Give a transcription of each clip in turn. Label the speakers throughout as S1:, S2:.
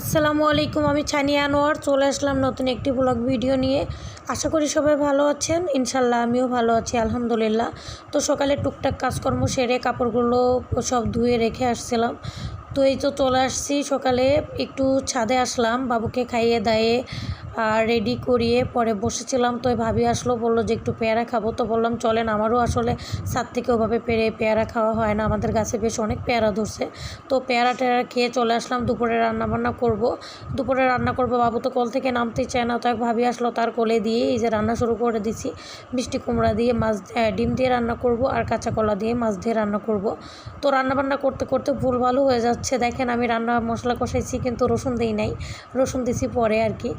S1: আসসালামু আলাইকুম, আমি ছানিয়া আনোয়ার। চলে আসলাম নতুন একটি ব্লগ ভিডিও নিয়ে। আশা করি সবাই ভালো আছেন। ইনশাল্লাহ আমিও ভালো আছি, আলহামদুলিল্লাহ। তো সকালে টুকটাক কাজকর্ম সেরে কাপড়গুলো সব ধুয়ে রেখে আসছিলাম। তো এই তো চলে আসছি সকালে। একটু ছাদে আসলাম, বাবুকে খাইয়ে আর রেডি করিয়ে পরে বসেছিলাম, তো ভাবি আসলো, বলল যে একটু পেয়ারা খাব। তো বললাম, চলেন, আমারও আসলে ছাদ থেকে ওভাবে পেরে পেয়ারা খাওয়া হয় না, আমাদের গাছে বেশ অনেক পেয়ারা ধরছে। তো পেয়ারা টেয়ারা খেয়ে চলে আসলাম, দুপুরে রান্না বান্না করব। দুপুরে রান্না করব, বাবু তো কল থেকে নামতেই চায় না, তো এক ভাবি আসলো তার কোলে দিয়ে, এই যে রান্না শুরু করে দিছি, মিষ্টি কুমড়া দিয়ে, মাছ ডিম দিয়ে রান্না করব আর কাঁচা কলা দিয়ে মাছ দিয়ে রান্না করব। তো রান্না বান্না করতে করতে ভুল ভালো হয়ে যাচ্ছে। দেখেন, আমি রান্না মশলা কষাইছি, কিন্তু রসুন দিই নাই, রসুন দিছি পরে আর কি।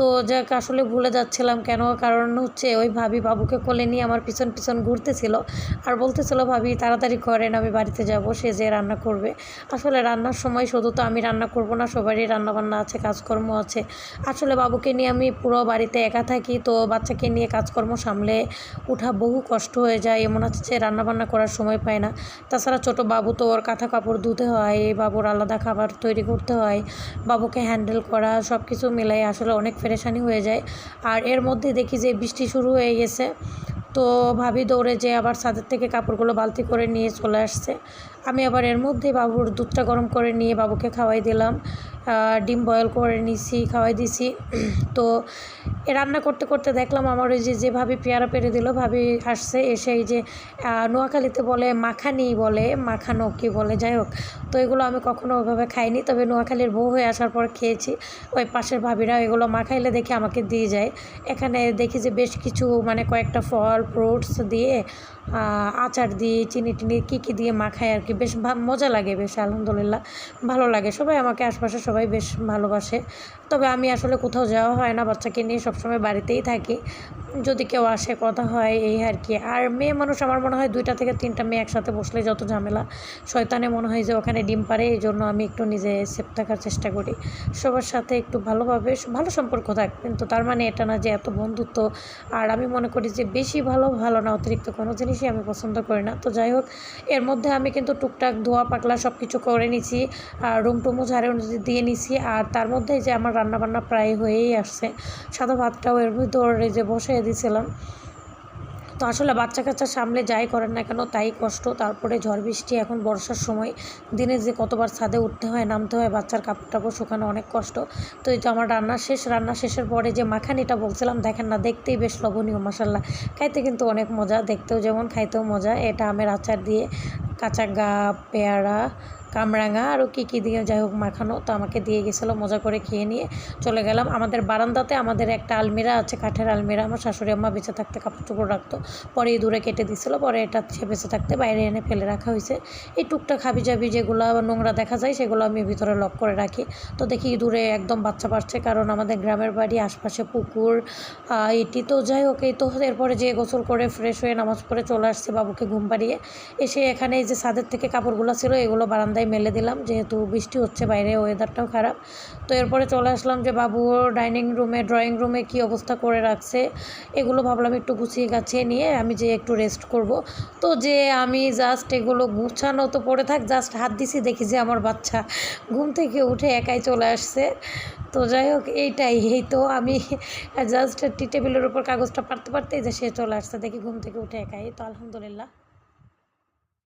S1: তো যাক, আসলে ভুলে যাচ্ছিলাম কেন? কারণ হচ্ছে ওই ভাবি বাবুকে কোলে নিয়ে আমার পিছন পিছন ঘুরতেছিল। আর বলতেছিল, ভাবি, তাড়াতাড়ি করেন, আমি বাড়িতে যাব, সে যে রান্না করবে। আসলে রান্নার সময় শুধু তো আমি রান্না করব না, সবারই রান্নাবান্না আছে, কাজকর্ম আছে। আসলে বাবুকে নিয়ে আমি পুরো বাড়িতে একা থাকি, তো বাচ্চাকে নিয়ে কাজকর্ম সামলে ওঠা বহু কষ্ট হয়ে যায়। এমন আছে যে রান্না বান্না করার সময় পায় না। তাছাড়া ছোট বাবু তো ওর কাঁথা কাপড় ধুতে হয়, বাবুর আলাদা খাবার তৈরি করতে হয়, বাবুকে হ্যান্ডেল করা সব কিছু মিলাই আসলে অনেক ফেরেশানি হয়ে যায়। আর এর মধ্যে দেখি যে বৃষ্টি শুরু হয়ে গেছে। তো ভাবি দৌড়ে যে আবার ছাদের থেকে কাপড়গুলো বালতি করে নিয়ে চলে আসছে। আমি আবার এর মধ্যে বাবুর দুধটা গরম করে নিয়ে বাবুকে খাওয়াই দিলাম। ডিম বয়েল করে নিছি, খাওয়াই দিছি। তো রান্না করতে করতে দেখলাম আমার ওই যে যে ভাবি পেয়ারা পেরে দিল, ভাবি আসছে এসে এই যে নোয়াখালীতে বলে মাখানি বলে, মাখানো কি বলে, যাই হোক। তো এগুলো আমি কখনো ওইভাবে খাইনি, তবে নোয়াখালীর বউ হয়ে আসার পর খেয়েছি। ওই পাশের ভাবিরা এগুলো মাখাইলে দেখে আমাকে দিয়ে যায়। এখানে দেখি যে বেশ কিছু মানে কয়েকটা ফল, ফ্রুটস দিয়ে আচার দিয়ে, চিনি টিনি কী কী দিয়ে মাখায় আর কি। বেশ মজা লাগে বেশ, আলহামদুলিল্লাহ। ভালো লাগে। সবাই আমাকে আশপাশে সবাই বেশ ভালোবাসে। তবে আমি আসলে কোথাও যাওয়া হয় না, বাচ্চাকে নিয়ে সবসময় বাড়িতেই থাকি। যদি কেউ আসে, কথা হয়, এই আর কি। আর মেয়ে মানুষ আমার মনে হয় দুইটা থেকে তিনটা মেয়ে একসাথে বসলে যত ঝামেলা। শয়তানে মনে হয় যে ওখানে ডিম পারে এই জন্য আমি একটু নিজে সেফ থাকার চেষ্টা করি। সবার সাথে একটু ভালোভাবে, ভালো সম্পর্ক থাক কিন্তু তার মানে এটা না যে এত বন্ধুত্ব। আর আমি মনে করি যে বেশি ভালো ভালো না, অতিরিক্ত কোনো জিনিসই আমি পছন্দ করি না। তো যাই হোক, এর মধ্যে আমি কিন্তু টুকটাক ধোয়া পাকলা সব কিছু করে নিছি। আর রুম টুমু ঝাড়ে দিয়ে নিছি। আর তার মধ্যে যে আমার রান্নাবান্না প্রায় হয়েই আসছে। সাদা ভাতটাও এর ভিতর যে যে বসিয়ে দিয়েছিলাম। তো আসলে বাচ্চা কাচ্চা সামলে যাই করেন না কেন, তাই কষ্ট। তারপরে ঝড় বৃষ্টি, এখন বর্ষার সময়। দিনে যে কতবার ছাদে উঠতে হয়, নামতে হয়, বাচ্চার কাপড় টাপড় শুকানো অনেক কষ্ট। তো এই তো আমার রান্না শেষ, রান্না শেষের পরে যে মাখানিটা বলছিলাম, দেখেন না, দেখতেই বেশ লবণীয় মশাল্লা খাইতে কিন্তু অনেক মজা, দেখতেও যেমন, খাইতেও মজা। এটা আমের আচার দিয়ে, কাঁচা গা, পেয়ারা কামরাঙা আরও কী কী দিয়ে যাই হোক মাখানো তো আমাকে দিয়ে গেছিল মজা করে খেয়ে নিয়ে চলে গেলাম। আমাদের বারান্দাতে আমাদের একটা আলমিরা আছে, কাঠের আলমিরা। আমার শাশুড়ি আম্মা বেঁচে থাকতে কাপড় চোপড় রাখতো। পরে দূরে কেটে দিছিলো, পরে এটা সে বেঁচে থাকতে বাইরে এনে ফেলে রাখা হয়েছে। এই টুকটাক হাবি জাবি যেগুলো নোংরা দেখা যায়, সেগুলো আমি ভিতরে লক করে রাখি। তো দেখি দূরে একদম বাচ্চা পাচ্ছে কারণ আমাদের গ্রামের বাড়ি আশপাশে পুকুর এটি। তো যাই হোক, এই তো এরপরে যে গোসল করে ফ্রেশ হয়ে নামাজ পড়ে চলে আসছে বাবুকে ঘুম পাড়িয়ে। এসে এখানে এই যে ছাদের থেকে কাপড়গুলো ছিল, এগুলো বারান্দায় মেলে দিলাম, যেহেতু বৃষ্টি হচ্ছে বাইরে ওয়েদারটাও খারাপ। তো এরপরে চলে আসলাম যে বাবু ডাইনিং রুমে ড্রয়িং রুমে কি অবস্থা করে রাখছে, এগুলো ভাবলাম একটু গুছিয়ে গাছিয়ে নিয়ে আমি যে একটু রেস্ট করব। তো যে আমি জাস্ট এগুলো গুছানো তো পড়ে থাক জাস্ট হাত দিছি, দেখি যে আমার বাচ্চা ঘুম থেকে উঠে একাই চলে আসছে। তো যাই হোক, এইটাই, এই তো আমি জাস্ট টি টেবিলের উপর কাগজটা পারতে পারতে যে সে চলে আসছে, দেখি ঘুম থেকে উঠে একাই। তো আলহামদুলিল্লাহ।